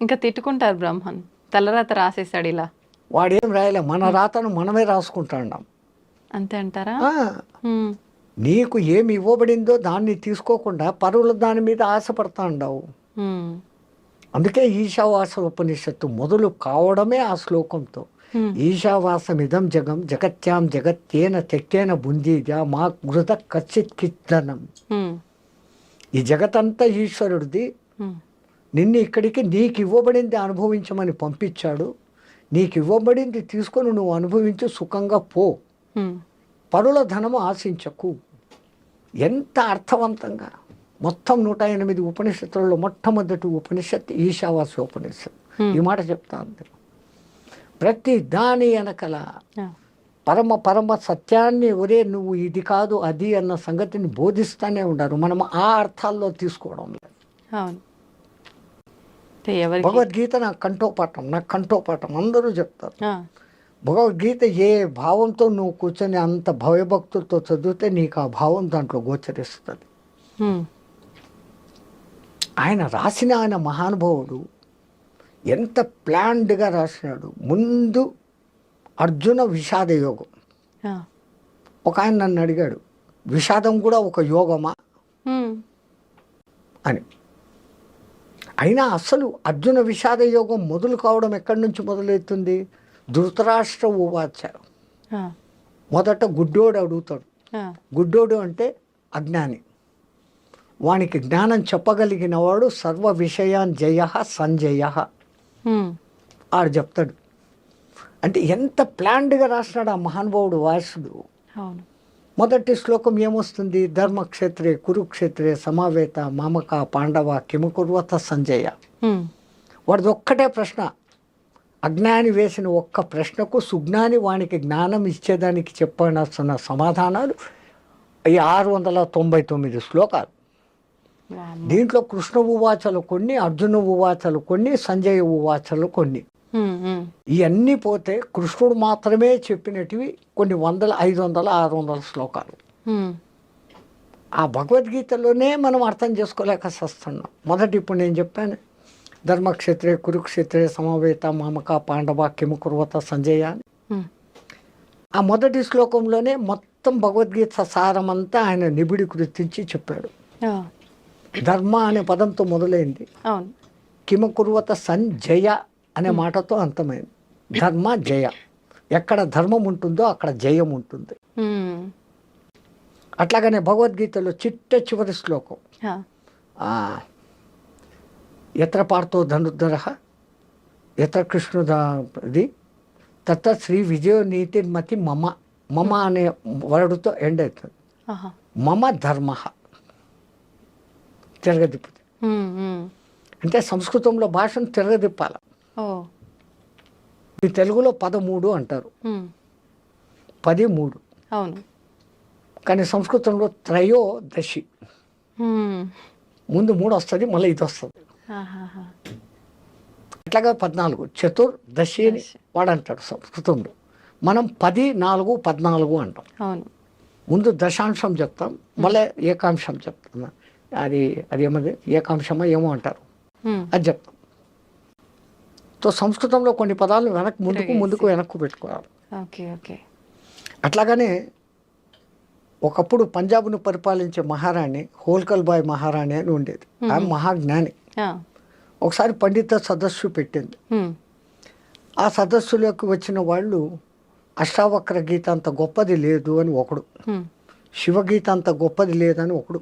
ఇంకా తిట్టుకుంటారు బ్రహ్మన్ తెల్లరాత రాసేసాడు ఇలా. వాడేం రాయలే. మన రాతను మనమే రాసుకుంటాం అంతే అంటారా. నీకు ఏమి ఇవ్వబడిందో దాన్ని తీసుకోకుండా పరువుల దాని మీద ఆశపడతా ఉండవు. అందుకే ఈశావాస ఉపనిషత్తు మొదలు కావడమే ఆ శ్లోకంతో. ఈశావాసమిదం జగం జగత్యాం జగత్తేన తెక్కేన బుందీగా మా గృత కచ్చిత్ కిత్తనం. ఈ జగతంతా ఈశ్వరుడిది. నిన్ను ఇక్కడికి నీకు ఇవ్వబడింది అనుభవించమని పంపించాడు. నీకు ఇవ్వబడింది తీసుకొని నువ్వు అనుభవించి సుఖంగా పో. పరుల ధనము ఆశించకు. ఎంత అర్థవంతంగా. మొత్తం నూట ఎనిమిది ఉపనిషత్తులలో మొట్టమొదటి ఉపనిషత్తు ఈశావాస ఉపనిషత్తు. Hmm. ఈ మాట చెప్తా అందరు ప్రతి దాని వెనకల. పరమ పరమ సత్యాన్ని ఒరే నువ్వు ఇది కాదు అది అన్న సంగతిని బోధిస్తానే ఉన్నారు మనం ఆ అర్థాల్లో తీసుకోవడం లేదు. భగవద్గీత నాకు కంఠోపాఠం నాకు కంఠోపాఠం అందరూ చెప్తారు. భగవద్గీత ఏ భావంతో నువ్వు కూర్చొని అంత భయభక్తులతో చదివితే నీకు ఆ భావం దాంట్లో గోచరిస్తుంది. ఆయన రాసిన ఆయన మహానుభావుడు ఎంత ప్లాన్డ్గా రాసినాడు ముందు అర్జున విషాద యోగం. ఒక ఆయన నన్ను అడిగాడు విషాదం కూడా ఒక యోగమా. అని అయినా అసలు అర్జున విషాద యోగం మొదలు కావడం ఎక్కడి నుంచి మొదలవుతుంది? ధృతరాష్ట్ర ఉవాచ. మొదట గుడ్డోడు అడుగుతాడు. గుడ్డోడు అంటే అజ్ఞాని. వానికి జ్ఞానం చెప్పగలిగిన వాడు సర్వ విషయాన్ జయ సంజయ. ఆడు చెప్తాడు. అంటే ఎంత ప్లాన్డ్గా రాసినాడు ఆ మహానుభావుడు వాసుడు అవును. మొదటి శ్లోకం ఏమొస్తుంది ధర్మక్షేత్రే కురుక్షేత్రే సమావేత మామక పాండవ కిమకుర్వత సంజయ. వాడిది ఒక్కటే ప్రశ్న అజ్ఞాని వేసిన ఒక్క ప్రశ్నకు సుజ్ఞాని వానికి జ్ఞానం ఇచ్చేదానికి చెప్పనస్తున్న సమాధానాలు ఈ ఆరు వందల తొంభై తొమ్మిది శ్లోకాలు. దీంట్లో కృష్ణ ఉవాచలు కొన్ని అర్జున ఉవాచలు కొన్ని సంజయ ఉవాచలు కొన్ని. ఇవన్నీ పోతే కృష్ణుడు మాత్రమే చెప్పినటివి కొన్ని వందల ఐదు వందల ఆరు వందల శ్లోకాలు. ఆ భగవద్గీతలోనే మనం అర్థం చేసుకోలేక వస్తున్నాం మొదటి ఇప్పుడు నేను చెప్పాను ధర్మక్షేత్రే కురుక్షేత్రే సమవేత మామక పాండవ కిముకుర్వత సంజయ. ఆ మొదటి శ్లోకంలోనే మొత్తం భగవద్గీత సారమంతా ఆయన నిబిడి గుర్తించి చెప్పాడు. ధర్మ అనే పదంతో మొదలైంది. కిమకుర్వత సంజయ అనే మాటతో అంతమైంది. ధర్మ జయ. ఎక్కడ ధర్మం ఉంటుందో అక్కడ జయం ఉంటుంది. అట్లాగనే భగవద్గీతలో చిట్ట చివరి శ్లోకం. ఎత్ర పార్థో ధనుర్ధర ఎత్ర కృష్ణుది తత్త శ్రీ విజయ నీతిర్మతి మమ మమ అనే వర్డ్తో ఎండ్ అవుతుంది. మమ ధర్మ. తిరగదిప్పుతుంది. హ్మ్. అంటే సంస్కృతంలో భాషను తిరగదిప్పాల ఈ తెలుగులో పదమూడు అంటారు. పది మూడు అవును. కానీ సంస్కృతంలో త్రయోదశి. ముందు మూడు వస్తుంది మళ్ళీ ఇది వస్తుంది. అట్లాగా పద్నాలుగు చతుర్దశి అని. వాడు అంటాడు సంస్కృతంలో. మనం పది నాలుగు పద్నాలుగు అంటాం. అవును. ముందు దశాంశం చెప్తాం మళ్ళీ ఏకాంశం చెప్తాం. అది అది ఏమది? ఏకాంశమా ఏమో అంటారు. అది చెప్తాం. సో సంస్కృతంలో కొన్ని పదాలు వెనక్కి ముందుకు. ముందుకు వెనక్కు పెట్టుకోవాలి ఓకే ఓకే అట్లాగనే ఒకప్పుడు పంజాబ్ను పరిపాలించే మహారాణి హోల్కల్ బాయ్ మహారాణి అని ఉండేది ఆమె మహాజ్ఞాని. ఒకసారి పండిత సదస్సు పెట్టింది. ఆ సదస్సులోకి వచ్చిన వాళ్ళు అష్టావక్ర గీత అంత గొప్పది లేదు అని ఒకడు. శివగీత అంత గొప్పది లేదని ఒకడు.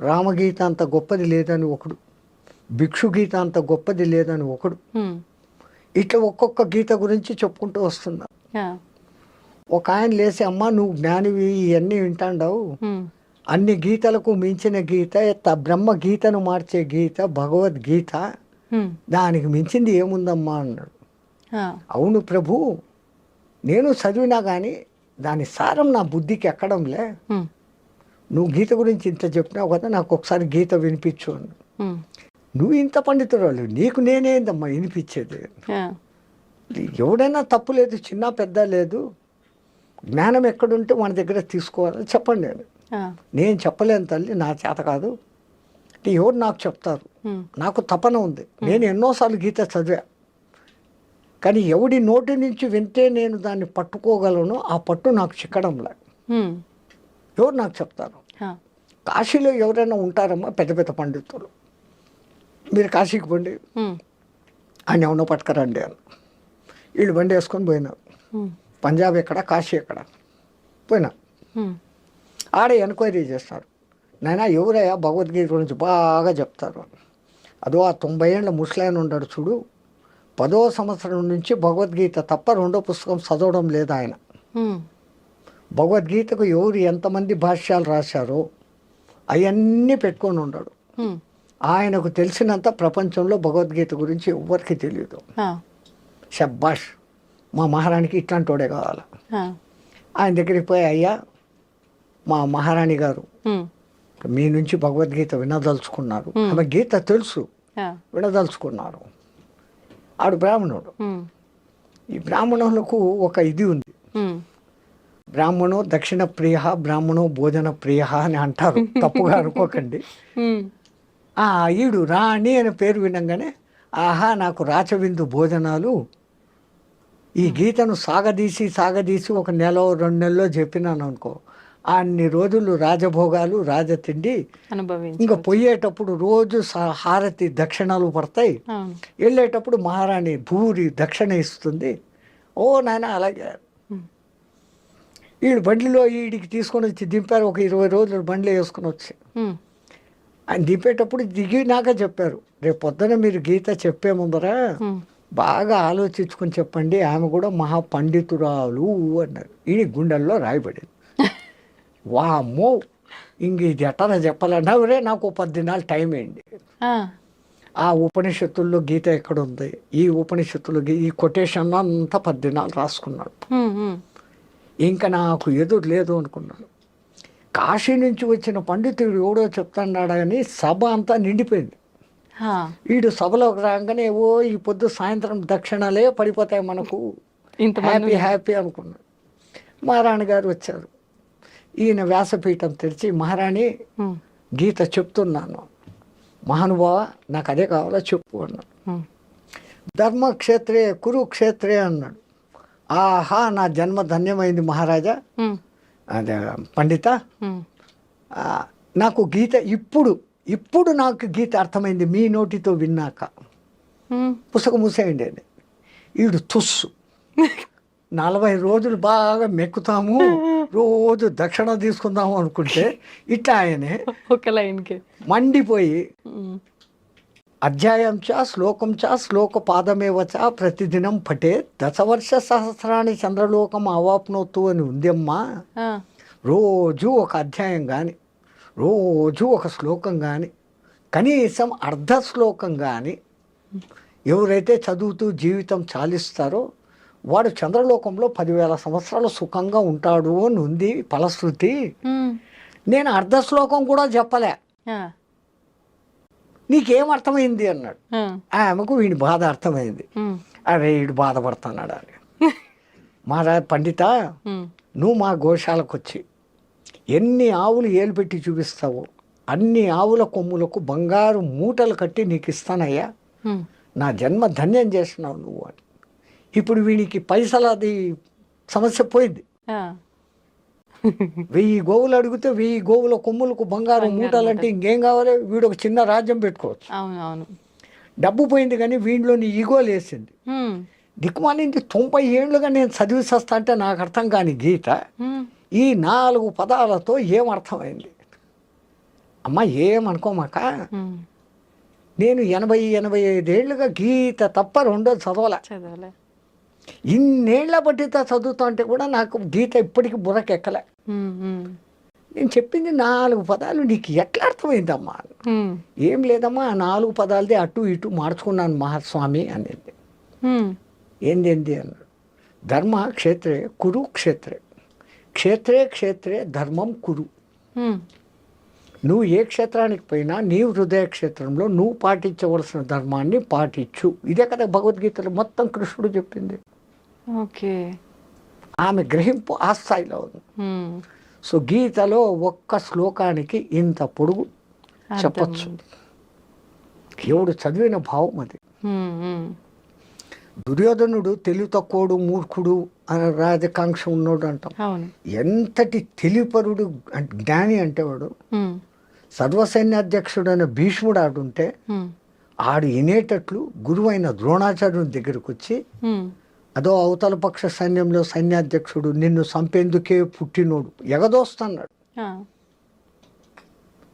రామగీత అంత గొప్పది లేదని ఒకడు భిక్షు గీత అంత గొప్పది లేదని ఒకడు. ఇట్లా ఒక్కొక్క గీత గురించి చెప్పుకుంటూ వస్తున్నారు ఆ. ఒక ఆయన లేసి అమ్మ నువ్వు జ్ఞానివి ఇవన్నీ వింటాండావు. అన్ని గీతలకు మించిన గీత బ్రహ్మ గీతను మార్చే గీత భగవద్గీత. దానికి మించింది ఏముందమ్మా అన్నాడు. అవును ప్రభు నేను చదివినా కానీ దాని సారం నా బుద్ధికి ఎక్కడంలే. నువ్వు గీత గురించి ఇంత చెప్పినావు కదా నాకు ఒకసారి గీత వినిపించు. నువ్వు ఇంత పండితురాలు నీకు నేనేందమ్మా వినిపించేది. ఎవడైనా తప్పు లేదు చిన్న పెద్ద లేదు జ్ఞానం ఎక్కడుంటే మన దగ్గర తీసుకోవాలి చెప్పండి నేను చెప్పలేను తల్లి నా చేత కాదు. ఎవరు నాకు చెప్తారు? నాకు తపన ఉంది. నేను ఎన్నోసార్లు గీత చదివా. కానీ ఎవడి నోటి నుంచి వింటే నేను దాన్ని పట్టుకోగలను ఆ పట్టు నాకు చిక్కడంలే. ఉమ్, ఎవరు నాకు చెప్తారు? కాశీలో ఎవరైనా ఉంటారమ్మా పెద్ద పెద్ద పండితులు. మీరు కాశీకి పండి. ఆయన ఎవరినో పట్టుకరండి అని. వీళ్ళు బండి వేసుకొని పోయినారు పంజాబ్ ఎక్కడ కాశీ ఎక్కడ? పోయినా. ఆడ ఎంక్వైరీ చేస్తారు. నాయన ఎవరయ్యా? భగవద్గీత గురించి బాగా చెప్తారు. అదో ఆ తొంభై ఏళ్ళ ముసలాయన ఉన్నాడు చూడు. పదో సంవత్సరం నుంచి భగవద్గీత తప్ప రెండో పుస్తకం చదవడం లేదు ఆయన. భగవద్గీతకు ఎవరు ఎంతమంది భాష్యాలు రాశారో అవన్నీ పెట్టుకొని ఉన్నాడు. ఆయనకు తెలిసినంత ప్రపంచంలో భగవద్గీత గురించి ఎవ్వరికి తెలియదు. షబ్బాష్ మా మహారాణికి ఇట్లాంటి వాడే కావాలి ఆయన దగ్గరికి పోయి అయ్యా మా మహారాణి గారు మీ నుంచి భగవద్గీత వినదలుచుకున్నారు. ఆమె గీత తెలుసు. వినదలుచుకున్నారు. ఆడు బ్రాహ్మణుడు. ఈ బ్రాహ్మణులకు ఒక ఇది ఉంది. బ్రాహ్మణో దక్షిణ ప్రియ బ్రాహ్మణో భోజన ప్రియ అని అంటారు. తప్పుగా అనుకోకండి. ఈడు రాణి అనే పేరు వినంగానే ఆహా నాకు రాచవిందు భోజనాలు. ఈ గీతను సాగదీసి సాగదీసి ఒక నెల రెండు నెలలో చెప్పినాను అనుకో. అన్ని రోజులు రాజభోగాలు రాజతిండి ఇంకా పోయేటప్పుడు రోజు హారతి దక్షిణాలు పడతాయి. వెళ్ళేటప్పుడు మహారాణి భూరి దక్షిణ ఇస్తుంది. ఓ నాయన అలాగే. వీడు బండిలో వీడికి తీసుకొని వచ్చి దింపారు ఒక ఇరవై రోజులు బండిలో వేసుకొని వచ్చి. ఆయన దింపేటప్పుడు దిగినాక చెప్పారు. రేపు పొద్దున మీరు గీత చెప్పే ముందర బాగా ఆలోచించుకొని చెప్పండి. ఆమె కూడా మహా పండితురాలు అన్నారు. ఈ గుండెల్లో రాయబడింది. వామ్మో! ఇంక ఇది ఎట్టరా చెప్పాలన్నా రే నాకు ఓ పది దినాలు టైం వేయండి ఆ, ఉపనిషత్తుల్లో గీత ఎక్కడుంది? ఈ ఉపనిషత్తులు ఈ కొటేషన్ అంతా పది దినాలు రాసుకున్నాడు. ఇంకా నాకు ఎదురు లేదు అనుకున్నాను కాశీ నుంచి వచ్చిన పండితుడు ఎవడో చెప్తాడాడని సభ అంతా నిండిపోయింది. వీడు సభలోకి రాగానే ఓ ఈ పొద్దు సాయంత్రం దక్షిణాలే పడిపోతాయి మనకు. ఇంతమంది హ్యాపీ హ్యాపీ అనుకున్నాడు. మహారాణి గారు వచ్చారు. ఈయన వ్యాసపీఠం తెరిచి మహారాణి గీత చెప్తున్నాను. మహానుభావ నాకు అదే కావాలో చెప్పు అన్నాడు. ధర్మక్షేత్రే కురుక్షేత్రే అన్నాడు. ఆహా నా జన్మ ధన్యమైంది మహారాజా. అదే పండిత నాకు గీత ఇప్పుడు ఇప్పుడు నాకు గీత అర్థమైంది మీ నోటితో విన్నాక. పుస్తకం మూసేయండి అని ఈడు తుస్సు. నలభై రోజులు బాగా మెక్కుతాము రోజు దక్షిణ తీసుకుందాము అనుకుంటే ఇట్లా ఆయనే ఒక లైన్కి. మండిపోయి అధ్యాయం చ శ్లోకం చ శ్లోక పాదమేవ చ ప్రతిదినం పటే దశవర్ష సహస్రాన్ని చంద్రలోకం అవాప్నోతు అని ఉందమ్మా. రోజు ఒక అధ్యాయం కానీ రోజు ఒక శ్లోకం కానీ కనీసం అర్ధ శ్లోకం కానీ ఎవరైతే చదువుతూ జీవితం చాలిస్తారో వాడు చంద్రలోకంలో పదివేల సంవత్సరాలు సుఖంగా ఉంటాడు అని ఉంది ఫలశ్రుతి. నేను అర్ధ శ్లోకం కూడా చెప్పలే. నీకేం అర్థమైంది అన్నాడు. ఆ, ఆమెకు వీడి బాధ అర్థమైంది. అరే వీడు బాధపడుతున్నాడు అని. మహారాజ్ పండిత నువ్వు మా గోశాలకు వచ్చి ఎన్ని ఆవులు ఏలు పెట్టి చూపిస్తావో అన్ని ఆవుల కొమ్ములకు బంగారు మూటలు కట్టి నీకు ఇస్తానయ్యా నా జన్మ ధన్యం చేసినావు నువ్వు అని. ఇప్పుడు వీడికి పైసలు అది సమస్య పోయింది. వెయ్యి గోవులు అడిగితే వెయ్యి గోవుల కొమ్ములకు బంగారు మూటలు అంటే ఇంకేం కావాలి? వీడు ఒక చిన్న రాజ్యం పెట్టుకోవచ్చు. అవును అవును డబ్బు పోయింది కానీ వీడిలోని ఈగో లేసింది ఉమ్, దిక్కుమాలింది తొంభై ఏళ్ళుగా నేను చదివి చస్తా అంటే నాకు అర్థం కాని గీత. ఈ నాలుగు పదాలతో ఏం అర్థమైంది? అమ్మ ఏమనుకోమాక నేను ఎనభై ఎనభై ఐదేళ్ళుగా గీత తప్ప రెండో చదవలే. చదవలే. ఇన్నేళ్ళ బట్టితో చదువుతా అంటే కూడా నాకు గీత ఇప్పటికీ బుర్రకెక్కలే నేను చెప్పింది నాలుగు పదాలు నీకు ఎట్లా అర్థమైందమ్మా? ఏం లేదమ్మా ఆ నాలుగు పదాలదే అటు ఇటు మార్చుకున్నాను మహాస్వామి అనేది. ఏంది ఏంది అన్నాడు. ధర్మ క్షేత్రే కురు క్షేత్రే. క్షేత్రే క్షేత్రే ధర్మం కురు. నువ్వు ఏ క్షేత్రానికి పోయినా నీ హృదయ క్షేత్రంలో నువ్వు పాటించవలసిన ధర్మాన్ని పాటించు. ఇదే కదా భగవద్గీతలో మొత్తం కృష్ణుడు చెప్పింది. ఓకే. ఆమె గ్రహింపు ఆ స్థాయిలో ఉంది. సో గీతలో ఒక్క శ్లోకానికి ఇంత పొడుగు చెప్పచ్చు. ఎవడు చదివిన భావం అది. దుర్యోధనుడు తెలివి తక్కువడు మూర్ఖుడు అని రాజకాంక్ష ఉన్నోడు అంటాం. ఎంతటి తెలివిపరుడు అంటే జ్ఞాని అంటే వాడు హ్మ్, సర్వసైన్యాధ్యక్షుడు అనే భీష్ముడు ఆడుంటే ఆడు వినేటట్లు గురువైన ద్రోణాచార్యుని దగ్గరకు వచ్చి. అదో అవతల పక్ష సైన్యంలో సైన్యాధ్యక్షుడు నిన్ను చంపేందుకే పుట్టినోడు. ఎగదోస్తున్నాడు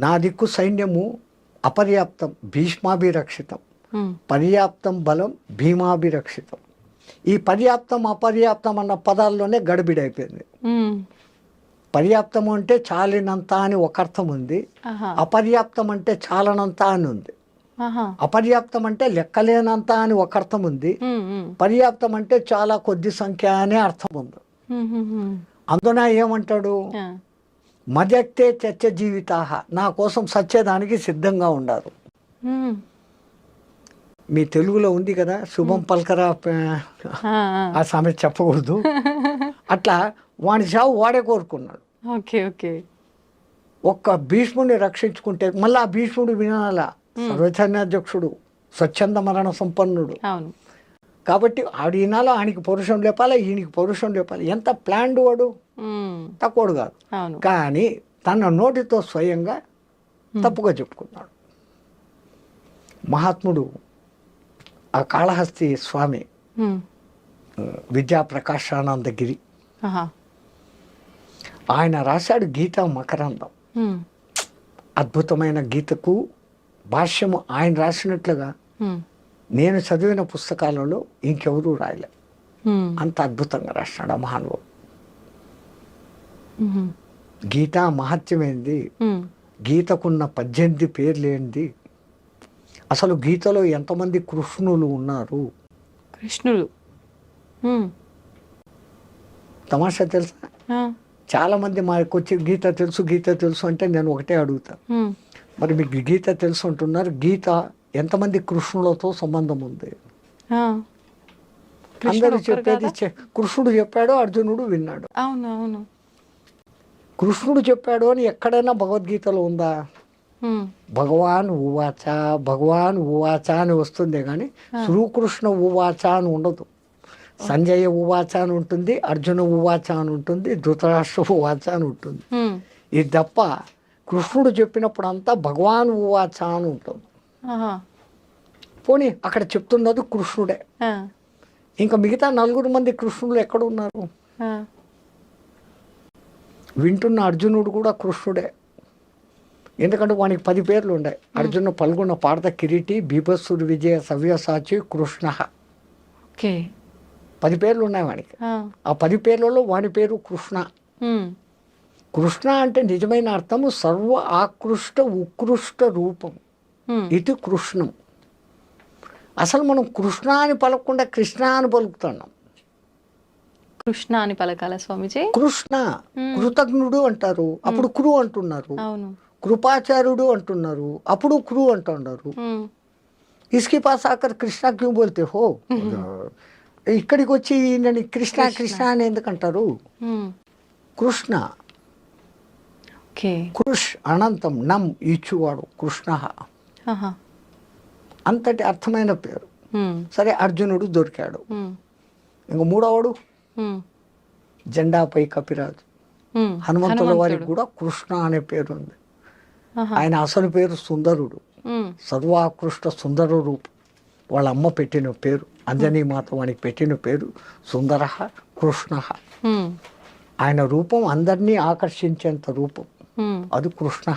నా దిక్కు సైన్యము అపర్యాప్తం భీష్మాభిరక్షితం. పర్యాప్తం బలం భీమాభిరక్షితం. ఈ పర్యాప్తం అపర్యాప్తం అన్న పదాల్లోనే గడిబిడైపోయింది. పర్యాప్తం అంటే చాలినంత అని ఒక అర్థం ఉంది. అపర్యాప్తం అంటే చాలనంత అని ఉంది. అపర్యాప్తం అంటే లెక్కలేనంత అని ఒక అర్థం ఉంది. పర్యాప్తం అంటే చాలా కొద్ది సంఖ్య అనే అర్థం ఉంది. అందున ఏమంటాడు? ఆ, మదక్తే చచ్చ జీవితాహ. నా కోసం సచ్చేదానికి సిద్ధంగా ఉండారు. మీ తెలుగులో ఉంది కదా శుభం పల్కరా ఆ, సామెత చెప్పకూడదు. అట్లా వాడి చావు వాడే కోరుకున్నాడు. Okay okay. ఒక్క భీష్ముడిని రక్షించుకుంటే మళ్ళీ ఆ భీష్ముడు వినాల? సర్వచన్యాధ్యక్షుడు స్వచ్ఛంద మరణ సంపన్నుడు. కాబట్టి ఆడు ఈనాలో ఆయనకి పౌరుషం లేపాలి ఈయనకి పౌరుషం లేపాలి? ఎంత ప్లాన్డ్ వాడు? తక్కువడు కాదు. కానీ తన నోటితో స్వయంగా తప్పుగా చెప్పుకున్నాడు మహాత్ముడు ఆ కాళహస్తి స్వామి హ్మ్. విద్యా ప్రకాశానందగిరి ఆహా. ఆయన రాశాడు గీత మకరందం. అద్భుతమైన గీతకు భాష్యము ఆయన రాసినట్లుగా హ్మ్, నేను చదివిన పుస్తకాలలో ఇంకెవరూ రాయలే. హ్మ్, అంత అద్భుతంగా రాసినాడు ఆ మహానుభావుడు. హ్మ్, గీత మహత్యమైంది. గీతకున్న పద్దెనిమిది పేర్లేంది? అసలు గీతలో ఎంతమంది కృష్ణులు ఉన్నారు? కృష్ణుడు హ్మ్, తమాషా తెలుసా? చాలా మంది మాకు వచ్చి గీత తెలుసు గీత తెలుసు అంటే నేను ఒకటే అడుగుతా. హ్మ్. మరి మీకు గీత తెలుసు అంటున్నారు. గీత ఎంతమంది కృష్ణులతో సంబంధం ఉంది? అందరూ చెప్పేది కృష్ణుడు చెప్పాడు అర్జునుడు విన్నాడు. అవును అవును. కృష్ణుడు చెప్పాడు అని ఎక్కడైనా భగవద్గీతలో ఉందా? భగవాన్ ఉవాచ భగవాన్ ఉవాచ అని వస్తుంది కానీ శ్రీకృష్ణ ఉవాచ అని ఉండదు. సంజయ ఉవాచ అని ఉంటుంది అర్జున ఉవాచ అని ఉంటుంది ధృతరాష్ట్ర ఉవాచ అని ఉంటుంది. ఇది తప్ప కృష్ణుడు చెప్పినప్పుడు అంతా భగవాన్ ఉవాచ అని ఉంటుంది పోనీ అక్కడ చెప్తున్నది కృష్ణుడే. ఇంకా మిగతా నలుగురు మంది కృష్ణులు ఎక్కడ ఉన్నారు. వింటున్న అర్జునుడు కూడా కృష్ణుడే. ఎందుకంటే వానికి పది పేర్లు ఉన్నాయి. అర్జున పల్గొన్న పార్థ కిరీటి బీభత్సుడు విజయ సవ్యసాచి కృష్ణ. ఓకే. పది పేర్లు ఉన్నాయి వానికి. ఆ, పది పేర్లలో వాని పేరు కృష్ణ. కృష్ణ అంటే నిజమైన అర్థము సర్వ ఆకృష్ట ఉత్కృష్ట రూపం. ఇది కృష్ణం. అసలు మనం కృష్ణ అని పలకకుండా కృష్ణ అని పలుకుతున్నాం. కృష్ణ అని పలకాల స్వామిజీ? కృష్ణ కృతజ్ఞుడు అంటారు అప్పుడు కురు అంటున్నారు కృపాచార్యుడు అంటున్నారు అప్పుడు కురు అంటున్నారు ఇస్కి పాస్ ఆకర్ కృష్ణ క్యూ బోల్తే హో? ఇక్కడికి వచ్చి ఈయనని కృష్ణ కృష్ణ. అని ఎందుకంటారు. కృష్ణ కృష్ అనంతం నమ్ ఇచ్చువాడు కృష్ణ. అంతటి అర్థమైన పేరు. సరే అర్జునుడు దొరికాడు. ఇంక మూడవడు జెండాపై కపిరాజు. హనుమంతుల వారికి. కూడా కృష్ణ అనే పేరు ఉంది. ఆయన అసలు పేరు సుందరుడు. సర్వాకృష్ట సుందర రూపం. వాళ్ళ అమ్మ పెట్టిన పేరు అంజనీ మాత వానికి పెట్టిన పేరు సుందర కృష్ణ. ఆయన రూపం అందరినీ ఆకర్షించేంత రూపం. హ్మ్. అది కృష్ణ